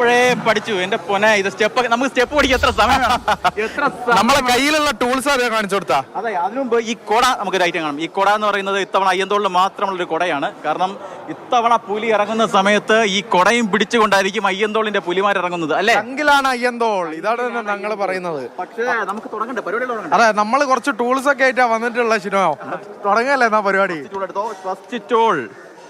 അപ്പോഴേ പഠിച്ചു. എന്റെ പൊന ഇത് സ്റ്റെപ്പ് നമുക്ക് സ്റ്റെപ്പ് പഠിക്കാൻ എത്ര സമയം എത്ര നമ്മളെ കയ്യിലുള്ള ടൂൾസ് അതേ കാണിച്ചു കൊടുത്താ. അതെ അതിനു മുമ്പ് ഈ കൊട നമുക്ക് ഒരു ഐറ്റം കാണാം. ഈ കൊട എന്ന് പറയുന്നത് ഇത്തവണ അയ്യന്തോളിൽ മാത്രമുള്ള ഒരു കൊടയാണ്. കാരണം ഇത്തവണ പുലി ഇറങ്ങുന്ന സമയത്ത് ഈ കൊടയും പിടിച്ചുകൊണ്ടായിരിക്കും അയ്യന്തോളിന്റെ പുലിമാർ ഇറങ്ങുന്നത് അല്ലേ? എങ്കിലാണ് അയ്യന്തോൾ. ഇതാണ് ഞങ്ങൾ പറയുന്നത്. പക്ഷേ നമുക്ക് തുടങ്ങണ്ടേ? പരിപാടി തുടങ്ങണ്ടേ? അതെ നമ്മൾ കുറച്ച് ടൂൾസ് ഒക്കെ ആയിട്ടാ വന്നിട്ടുള്ള ശിനോ തുടങ്ങല്ലേ എന്നാ പരിപാടി? ഫസ്റ്റ് ടോൾ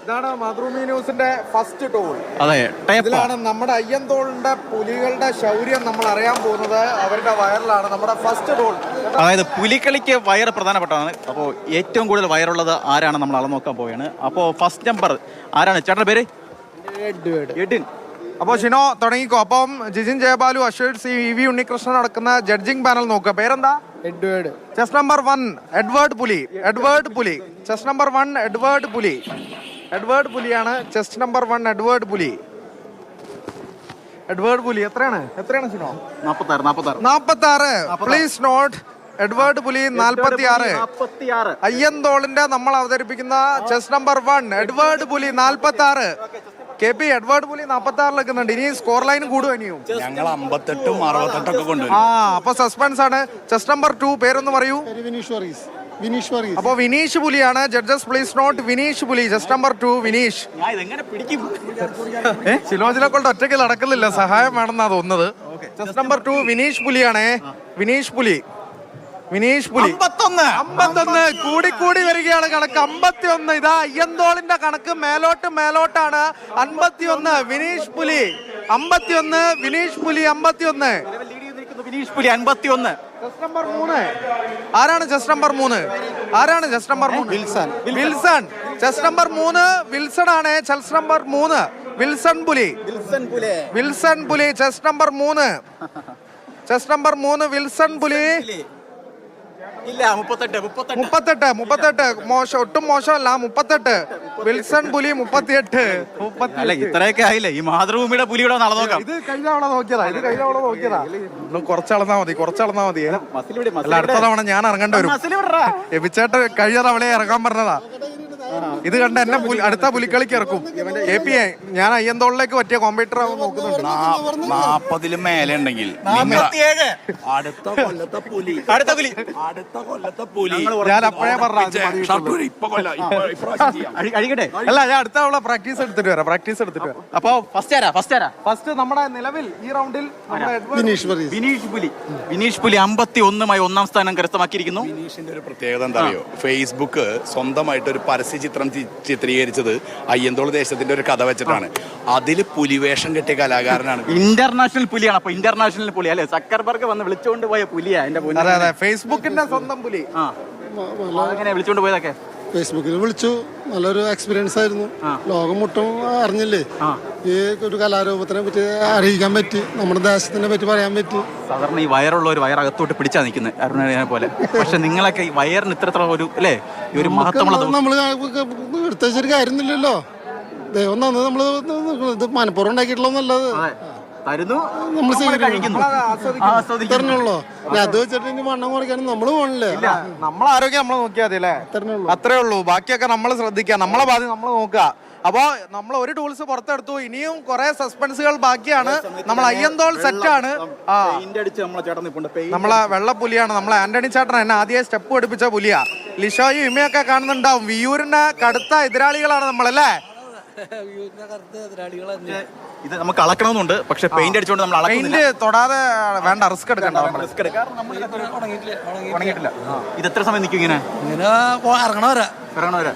ഇതാണ് മാതൃഭൂമി ന്യൂസിന്റെ ഫസ്റ്റ് ടോൾ. അതെ ഇതിലാണ് നമ്മുടെ അയ്യന്തോളിന്റെ പുലികളുടെ ശൗര്യം നമ്മൾ അറിയാൻ പോകുന്നത്. അവരുടെ വയറിലാണ് നമ്മുടെ ഫസ്റ്റ് ടോൾ. അതായത് പുലിക്കളിക്ക് വയർ പ്രധാനപ്പെട്ടതാണ്. അപ്പോൾ ഏറ്റവും കൂടുതൽ വയറുള്ളത് ആരാണ് നമ്മൾ അളന്ന് നോക്കാൻ പോവുകയാണ്. അപ്പോൾ ഫസ്റ്റ് നമ്പർ ആരാണ്? ചേട്ടന്റെ പേര്? എഡിൻ അപ്പോൾ ഷിനോ തുടങ്ങിക്കോ. അപ്പം Jijin Jayabalu Ashwar C E V Unnikrishnan നടക്കുന്ന ജഡ്ജിംഗ് പാനൽ നോക്കുക. പേരെന്താ? Edward. Chest number one Edward പുലി. എഡ്വേർഡ് പുലി. ചെസ് നമ്പർ വൺ എഡ്വേർഡ് പുലി. എഡ്വേർഡ് പുലിയാണ്. ചെസ്റ്റ് നമ്പർ വൺ എഡ്വേർഡ് പുലി. എഡ്വേർഡ് പുലി എത്രയാണ്? എത്രയാണ് സിനോ? നാപ്പത്തി ആറ് പ്ലീസ് നോട്ട് എഡ്വേർഡ് പുലി നാൽപ്പത്തി ആറ് അയ്യന്തോളിന്റെ നമ്മൾ അവതരിപ്പിക്കുന്ന ചെസ് നമ്പർ വൺ എഡ്വേർഡ് പുലി നാൽപ്പത്തി ആറ് കെ പി എഡ്വേർഡ് പുലി നാൽപ്പത്തി ആറിൽ നിൽക്കുന്നുണ്ട്. ഇനി സ്കോർ ലൈൻ കൂടുവനിയും ഞങ്ങൾ അമ്പത്തെട്ടും അറുപത്തെട്ടൊക്കെ കൊണ്ടുവരും. ആ അപ്പൊ സസ്പെൻസ് ആണ്. ചെസ് നമ്പർ ടു പേരൊന്ന് പറയൂ. വിനീഷ് വറീസ് വിനീഷ് അപ്പൊ വിനീഷ് പുലിയാണ്. ജഡ്ജസ് പ്ലീസ് നോട്ട് വിനീഷ് പുലി. Chest number two Vineesh. ഞാൻ ഇതെങ്ങനെ പിടിക്കും? ശിലോജിനെ കൊണ്ട് ഒറ്റയ്ക്ക് നടക്കുന്നില്ല. സഹായം വേണമെന്നാ തോന്നുന്നത്. ജസ്റ്റ് നമ്പർ ടു വിനീഷ് പുലിയാണേ. വിനീഷ് പുലി. വിനീഷ് പുലി. അമ്പത്തൊന്ന്. അമ്പത്തൊന്ന്. കൂടി കൂടി വരികയാണ് കണക്ക്. അമ്പത്തി ഒന്ന് ഇതാ അയ്യന്തോളിന്റെ കണക്ക്. മേലോട്ട് മേലോട്ടാണ്. അൻപത്തി ഒന്ന് വിനീഷ് പുലി. അമ്പത്തി ഒന്ന് വിനീഷ് പുലി അമ്പത്തി ഒന്ന് വിനീഷ് പുലി അൻപത്തിയൊന്ന്. ഒന്ന് നമ്പർ മൂന്ന്. ആരാണ് ജസ്റ്റ് നമ്പർ മൂന്ന്? ആരാണ് ജസ്റ്റ് നമ്പർ മൂന്ന്? വിൽസൺ. വിൽസൺ. ജസ്റ്റ് നമ്പർ മൂന്ന് വിൽസൺ ആണ് ജസ്റ്റ് നമ്പർ മൂന്ന്. വിൽസൺ പുലി. വിൽസൺ പുലി. വിൽസൺ പുലി ജസ്റ്റ് നമ്പർ മൂന്ന്. ജസ്റ്റ് നമ്പർ മൂന്ന് വിൽസൺ പുലി. ഇല്ല മുപ്പത്തെട്ട്. മുപ്പത്തെട്ട് മുപ്പത്തെട്ട്. മോശം ഒട്ടും മോശമല്ല മുപ്പത്തെട്ട്. വിൽസൺ പുലി മുപ്പത്തിയെട്ട്. അല്ല ഇത്രയൊക്കെ ആയില്ലേ? ഈ മാതൃഭൂമിയുടെ പുലി ഇവിടെ നടന്നു നോക്കാം. ഇത് കഴിഞ്ഞ തവണ നോക്കിയതാ ഇത് കഴിഞ്ഞ തവണ നോക്കിയതാ. ഒന്ന് കുറച്ചളന്നാ മതി കുറച്ചളന്നാ മതി. അല്ല അടുത്ത തവണ ഞാൻ ഇറങ്ങേണ്ടി വരും. എബിച്ചേട്ട കഴിഞ്ഞ തവണ ഇറങ്ങാൻ പറഞ്ഞതാ. ഇത് കണ്ട എന്നെ പുലി- അടുത്ത പുലിക്കളിക്ക് ഇറക്കും. കെ പി ഐ ഞാൻ അയ്യന്തോളിലേക്ക് പറ്റിയ കോമ്പ്യൂട്ടർ ആവാൻ നോക്കുന്നുണ്ട്. നാപ്പതിലും മേലെ ഉണ്ടെങ്കിൽ. അടുത്ത കൊല്ലത്തെ പുലി. അടുത്ത പുലി. അടുത്ത കൊല്ലത്തെ പുലി. ഞാൻ അപ്പോഴേ പറഞ്ഞിട്ടെ അല്ല ഞാൻ അടുത്ത അവളെ പ്രാക്ടീസ് എടുത്തിട്ട് വരാം പ്രാക്ടീസ് എടുത്തിട്ട് വരാം. അപ്പൊ ഫസ്റ്റ് ആരാ? ഫസ്റ്റ് ആരാ? ഫസ്റ്റ് നമ്മുടെ നിലവിൽ ഈ റൗണ്ടിൽ വിനീഷ് പുലി. വിനീഷ് പുലി അമ്പത്തി ഒന്നുമായി ഒന്നാം സ്ഥാനം കരസ്ഥമാക്കിയിരിക്കുന്നു. വിനീഷിന്റെ ഒരു പ്രത്യേകത എന്താ അറിയോ? ഫേസ്ബുക്ക് സ്വന്തമായിട്ട് ഒരു പരസ്യ ചിത്രം ചിത്രീകരിച്ചത് അയ്യന്തോൾ ദേശത്തിന്റെ ഒരു കഥ വെച്ചിട്ടാണ്. അതിൽ പുലിവേഷം കെട്ടിയ കലാകാരനാണ്. ഇന്റർനാഷണൽ പുലിയാണ്. അപ്പൊ ഇന്റർനാഷണൽ പുലി അല്ലെ? സക്കർബർഗ് വന്ന് വിളിച്ചുകൊണ്ട് പോയ പുലിയാ എന്റെ പുലി അതെ അതെ. ഫേസ്ബുക്കിന്റെ സ്വന്തം പുലി. ആ. അങ്ങനെ വിളിച്ചുകൊണ്ട് പോയതൊക്കെ? ഫേസ്ബുക്കിൽ വിളിച്ചു. നല്ലൊരു എക്സ്പീരിയൻസ് ആയിരുന്നു. ലോകം മുട്ടും അറിഞ്ഞില്ലേ? ഈ ഒരു കലാരൂപത്തിനെ പറ്റി അറിയിക്കാൻ പറ്റി. നമ്മുടെ ദേശത്തിനെ പറ്റി പറയാൻ പറ്റി. സാധാരണ ഈ വയറുള്ള ഒരു വയറകത്തോട്ട് പിടിച്ചാ നിൽക്കുന്നത് അരുണനെ പോലെ. പക്ഷെ നിങ്ങളൊക്കെ ഈ വയറിന് ഇത്രത്തോളം ഒരു അല്ലേ? ഈ ഒരു മഹത്വമുള്ള നമ്മൾ എടുത്ത ശരി കാര്യമൊന്നുമില്ലല്ലോ ദൈവം തന്നത് നമ്മൾ ഇത് മനപ്പുറം ഉണ്ടാക്കിയിട്ടുള്ളത് നല്ലത്. അതെ. തരുന്നു. നമ്മൾ നമ്മൾ ആസ്വദിക്കുന്നു. അത്. വെച്ചിട്ട് ഇനി വണ്ണം കുറയ്ക്കാനും നമ്മൾ പോകണില്ലേ നമ്മളെ ആരോഗ്യം നമ്മൾ നോക്കിയാൽ മതി അല്ലേ? അത്രേ ഉള്ളൂ. അത്രേ ഉള്ളൂ. ബാക്കിയൊക്കെ നമ്മൾ ശ്രദ്ധിക്കുക. നമ്മളെ ബാധ്യത നമ്മൾ നോക്കുക. അപ്പോ നമ്മൾ ഒരു ടൂൾസ് പുറത്തെടുത്തു ഇനിയും കുറെ സസ്പെൻസുകൾ ബാക്കിയാണ്. നമ്മൾ അയ്യന്തോൾ സെറ്റ് ആണ്. പെയിന്റ് അടിച്ച് നമ്മളെ വെള്ളപ്പുലിയാണ്. നമ്മളെ ആന്റണി ചേട്ടൻ എന്നെ ആദ്യം സ്റ്റെപ്പ് പഠിപ്പിച്ച പുലിയാ. ലിഷോയും ഇമയൊക്കെ കാണുന്നുണ്ടാവും. വിയൂരിന്റെ കടുത്ത എതിരാളികളാണ് നമ്മളല്ലേ? ഇത് നമുക്ക് അളക്കണമെന്നുണ്ട്. പക്ഷെ പെയിന്റ് അടിച്ചുകൊണ്ട് നമ്മൾ പെയിന്റ് തൊടാതെ വേണ്ട റിസ്ക് എടുക്കണ്ട റിസ്ക് ഇത് എത്ര സമയം നിൽക്കും ഇങ്ങനെ? ഇങ്ങനെ ഇറങ്ങണവരാ. ഇറങ്ങണവരെ.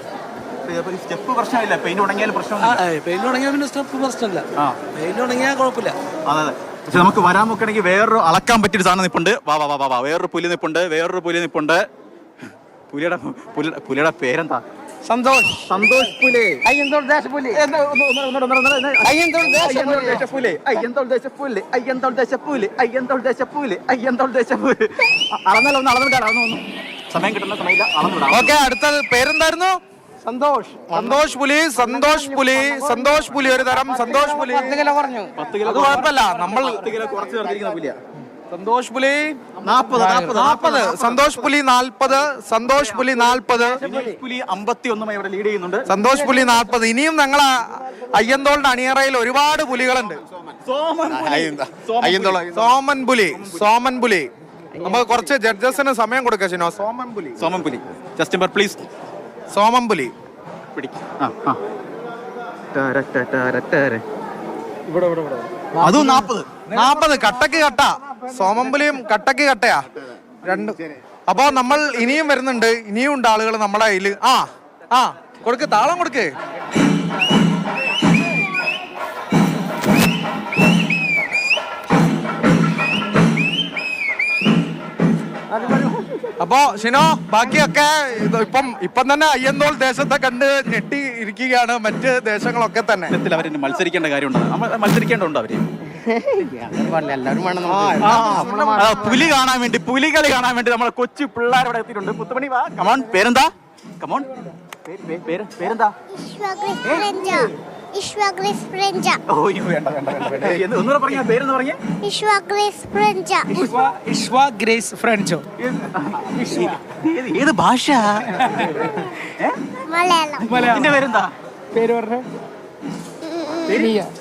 സ്റ്റെപ്പ് പ്രശ്നമില്ല. പെയിന്റ് ഉണങ്ങിയാലും പ്രശ്നമൊന്നുമില്ല. പെയിന്റ് ഉണങ്ങിയാൽ പിന്നെ സ്റ്റെപ്പ് പ്രശ്നമില്ല. ആ. പെയിന്റ് ഉണങ്ങിയാൽ കുഴപ്പമില്ല. അതെ അതെ. പക്ഷെ നമുക്ക് വരാൻ നോക്കണമെങ്കിൽ വേറൊരു അളക്കാൻ പറ്റിയൊരു സാധനം നിപ്പുണ്ട്. വാ വാ വാ വേറൊരു പുലി നിപ്പുണ്ട്. വേറൊരു പുലി നിപ്പുണ്ട്. പുലിയുടെ പുലിയുടെ പുലിയുടെ പേരെന്താ? സന്തോഷ്. സന്തോഷ് പുലി. അയ്യന്തോൾ ദേശപുലി അയ്യന്തോൾ ദേശപുലി അയ്യന്തോൾ ദേശപുലി അയ്യന്തോൾ ദേശപുലി അയ്യന്തോൾ ദേശപുലി അയ്യന്തോൾ ദേശപുലി അളന്നല്ലോ ഒന്ന് അളന്നിട്ടാണ് അളന്നു സമയം കിട്ടുന്ന സമയമില്ല. അളന്നിടാം ഓക്കെ അടുത്തത് പേരെന്തായിരുന്നു? സന്തോഷ്. സന്തോഷ് പുലി സന്തോഷ് പുലി സന്തോഷ് പുലി ഒരു തരം സന്തോഷ് പുലി. കിലോ പറഞ്ഞു പത്ത് കിലോ അത് കുഴപ്പമില്ല. നമ്മൾ പത്ത് കിലോ കുറച്ച് ചേർത്തിരിക്കുന്ന പുലിയാ. സന്തോഷ് പുലി നാൽപ്പത് നാൽപ്പത് സന്തോഷ് പുലി നാൽപ്പത്. സന്തോഷ് പുലി നാൽപ്പത്. പുലി അമ്പത്തി ഒന്നുമായി ഇവിടെ ലീഡ് ചെയ്യുന്നുണ്ട്. സന്തോഷ് പുലി നാൽപ്പത്. ഇനിയും ഞങ്ങൾ അയ്യന്തോളിന്റെ അണിയറയിൽ ഒരുപാട് പുലികളുണ്ട്. സോമൻ സോമൻ പുലി. സോമൻ പുലി. നമുക്ക് കുറച്ച് ജഡ്ജസിന് സമയം കൊടുക്കാം ചിനോ സോമൻ പുലി. സോമൻ പുലി. ജസ്റ്റ് പ്ലീസ് സോമൻ പുലി പിടിക്ക്. ആ ആ. ടാര, ടാ, ടാര, ടാര. അതും നാപ്പത്. നാപ്പത് കട്ടക്ക് കട്ട. സോമംപുലിയും കട്ടക്ക് കട്ടയാ. രണ്ട്. അപ്പൊ നമ്മൾ ഇനിയും വരുന്നുണ്ട്. ഇനിയും ഉണ്ട് ആളുകൾ നമ്മുടെ കയ്യിൽ. ആ ആ. കൊടുക്ക് താളം കൊടുക്ക്. അപ്പോ ഷിനോ ബാക്കിയൊക്കെ ഇപ്പം ഇപ്പം തന്നെ അയ്യന്തോൾ ദേശത്തെ കണ്ട് ഞെട്ടി ഇരിക്കുകയാണ് മറ്റ് ദേശങ്ങളൊക്കെ തന്നെ. അവർ മത്സരിക്കേണ്ട കാര്യമുണ്ടോ? മത്സരിക്കേണ്ടതുണ്ടോ അവർ? പുലി കാണാൻ വേണ്ടി പുലികളി കാണാൻ വേണ്ടി നമ്മളെ കൊച്ചു പിള്ളേർ ഇവിടെ എത്തിയിട്ടുണ്ട്. മുത്തുമണി വാ കമോൺ പേരെന്താ? കമോൺ പേരെന്താ? Frenja. Ishwagris ഓ അയ്യോ, വേണ്ട വേണ്ട വേണ്ട വേണ്ട എന്ന് ഒന്നുകൂടെ പറഞ്ഞ പേരെന്ന് പറഞ്ഞേ Ishwagris Frenja. ഇഷ്വ ഗ്രേസ് ഫ്രഞ്ചോ ഏത് ഏത് ഭാഷ ഏ? Malayalam. നിന്റെ പേരെന്താ പേര് പറഞ്ഞ Megas.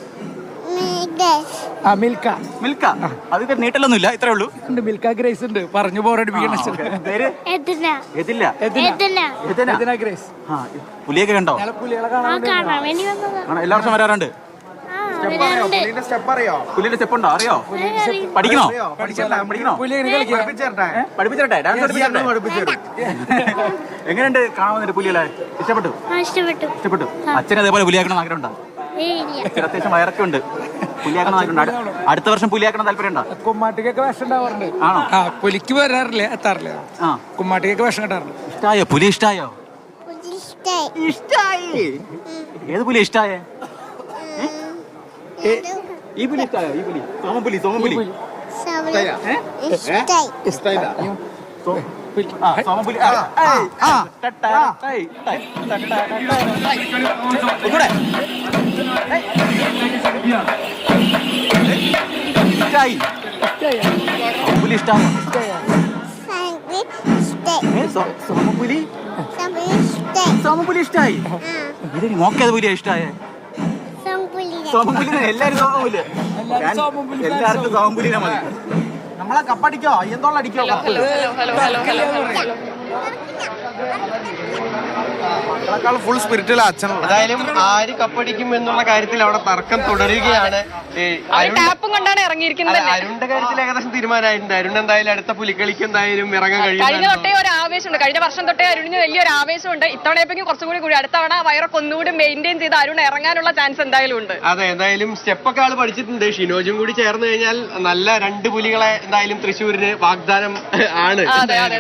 ആ മിൽക്ക. മിൽക്ക. അതിന്റെ ഇത്രേ ഉള്ളൂ. ഉണ്ട് മിൽക്ക ഗ്രേസ് ഉണ്ട്. പറഞ്ഞു ബോറടിപ്പിക്കണ പേര്. എതില്ല. എതിന. ഗ്രേസ്. ആ പുലിയൊക്കെ കണ്ടോ? പുലികളെ ആ കാണാൻ വേണ്ടി എല്ലാ വർഷം വരാറുണ്ട്. സ്റ്റെപ്പ് അറിയോ? പുലിയുടെ സ്റ്റെപ്പ് ഉണ്ടോ? അറിയോ? പഠിക്കണോ? പഠിക്കണോ? പഠിപ്പിച്ചിരട്ടെ. ഡാൻസ് എങ്ങനെയുണ്ട് കാണാൻ പുലികളെ? ഇഷ്ടപ്പെട്ടു? ആ, ഇഷ്ടപ്പെട്ടു. ഇഷ്ടപ്പെട്ടു. അച്ഛനെ അതേപോലെ പുലിയാക്കണം ആഗ്രഹം ഉണ്ടോ അത്യാവശ്യം വയറൊക്കെ ഉണ്ട്. അടുത്ത വർഷം പുലിയാക്കണം താല്പര്യം ഉണ്ടോ കുമ്മാട്ടിക്കൊക്കെ വിഷം ഉണ്ടാവാറുണ്ട് ആണോ ആ പുലിക്ക് വരാറില്ല എത്താറില്ല ആ കുമ്മാട്ടിക്കൊക്കെ വിഷം കിട്ടാറില്ല ഇഷ്ടായോ പുലി ഇഷ്ടായോ ഇഷ്ടായി. ഇഷ്ടായി ഏത് പുലി ഇഷ്ടായേ ഈ പുലി ഇഷ്ടായോ ഈ പുലി സോമൻ പുലി സോമൻ പുലി സവള. ഇഷ്ടായി. പുലി ടൈ. ഒന്നൂടെ. ഏയ്. ഇഷ്ടായി സോമൻ പുലി ഇഷ്ടായോ സവള ഇഷ്ടായി. ഏ, സോ- സോമൻ പുലി സവള ഇഷ്ടായി. സോമൻ പുലി ഇഷ്ടായി ആ, ഇത് മോക്കേത് പുലിയാ ഇഷ്ടായേ സവള. സോമൻ പുലി എല്ലാരും സോമൻ പുലി എല്ലാവർക്കും സോമപുലിനെ മതി നമ്മളെ കപ്പടിക്കോ? കപ്പ് മക്കളെക്കാൾ ഫുൾ സ്പിരിറ്റിൽ അച്ഛനുള്ള എന്തായാലും ആര് കപ്പടിക്കും എന്നുള്ള കാര്യത്തിൽ അവിടെ തർക്കം തുടരുകയാണ്. ഈ അരുൺ ടാപ്പും കൊണ്ടാണ് ഇറങ്ങിയിരിക്കുന്നത് അല്ല, അരുണിന്റെ കാര്യത്തിൽ ഏകദേശം തീരുമാനമായിട്ടുണ്ട്. അരുൺ എന്തായാലും അടുത്ത പുലിക്കളിക്ക് എന്തായാലും ഇറങ്ങാൻ കഴിഞ്ഞ തൊട്ടേ കഴിയും ഒരു ആവേശമുണ്ട്. കഴിഞ്ഞ വർഷം തൊട്ടേ അരുണിന് വലിയൊരു ആവേശമുണ്ട്. ഇത്തവണയപ്പോഴും കുറച്ചുകൂടി കൂടി. അടുത്ത തവണ വയറൊക്കെ ഒന്നുകൂടി മെയിന്റെയിൻ ചെയ്ത് അരുൺ ഇറങ്ങാനുള്ള ചാൻസ് എന്തായാലും ഉണ്ട്. അതെ എന്തായാലും സ്റ്റെപ്പൊക്കെ ആൾ പഠിച്ചിട്ടുണ്ട്. ഷിനോജും കൂടി ചേർന്ന് കഴിഞ്ഞാൽ നല്ല രണ്ട് പുലികളെ എന്തായാലും തൃശ്ശൂരിന് വാഗ്ദാനം ആണ്. അതെ അതെ.